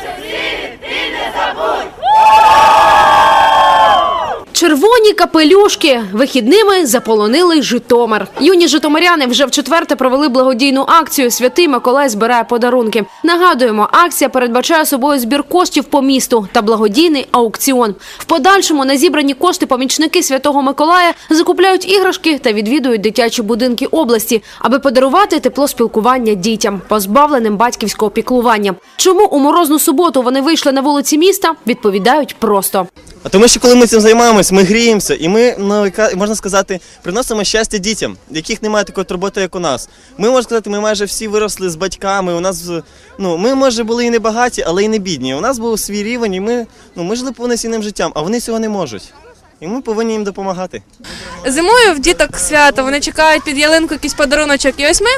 手机 Червоні капелюшки вихідними заполонили Житомир. Юні житомиряни вже вчетверте провели благодійну акцію Святий Миколай збирає подарунки. Нагадуємо, акція передбачає собою збір коштів по місту та благодійний аукціон. В подальшому на зібрані кошти помічники Святого Миколая закупляють іграшки та відвідують дитячі будинки області, аби подарувати тепло спілкування дітям, позбавленим батьківського піклування. Чому у морозну суботу вони вийшли на вулиці міста? Відповідають просто. Тому що коли ми цим займаємось, ми гріємося, і ми ну, можна сказати, приносимо щастя дітям, яких немає такої турботи, як у нас. Ми можна сказати, ми майже всі виросли з батьками. У нас ну ми може були і не багаті, але і не бідні. У нас був свій рівень, і ми ну ми жили повноцінним життям, а вони цього не можуть. І ми повинні їм допомагати. Зимою в діток свято, вони чекають під ялинку якийсь подаруночок. І ось ми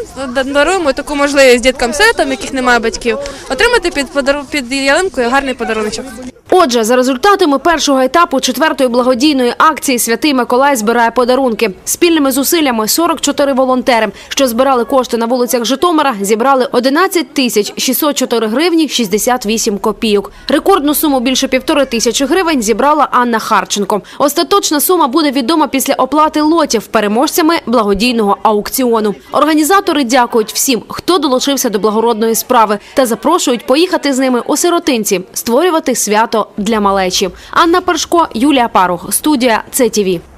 даруємо таку можливість діткам сиротам, яких немає батьків, отримати під подару під ялинкою гарний подаруночок. Отже, за результатами першого етапу четвертої благодійної акції Святий Миколай збирає подарунки. Спільними зусиллями 44 волонтери, що збирали кошти на вулицях Житомира, зібрали 11 тисяч 604 гривні 68 копійок. Рекордну суму більше півтори тисячі гривень зібрала Анна Харченко. Остаточна сума буде відома після оплати лотів переможцями благодійного аукціону. Організатори дякують всім, хто долучився до благородної справи, та запрошують поїхати з ними у сиротинці, створювати свято для малечі. Анна Першко, Юлія Парух, студія ЦТВ.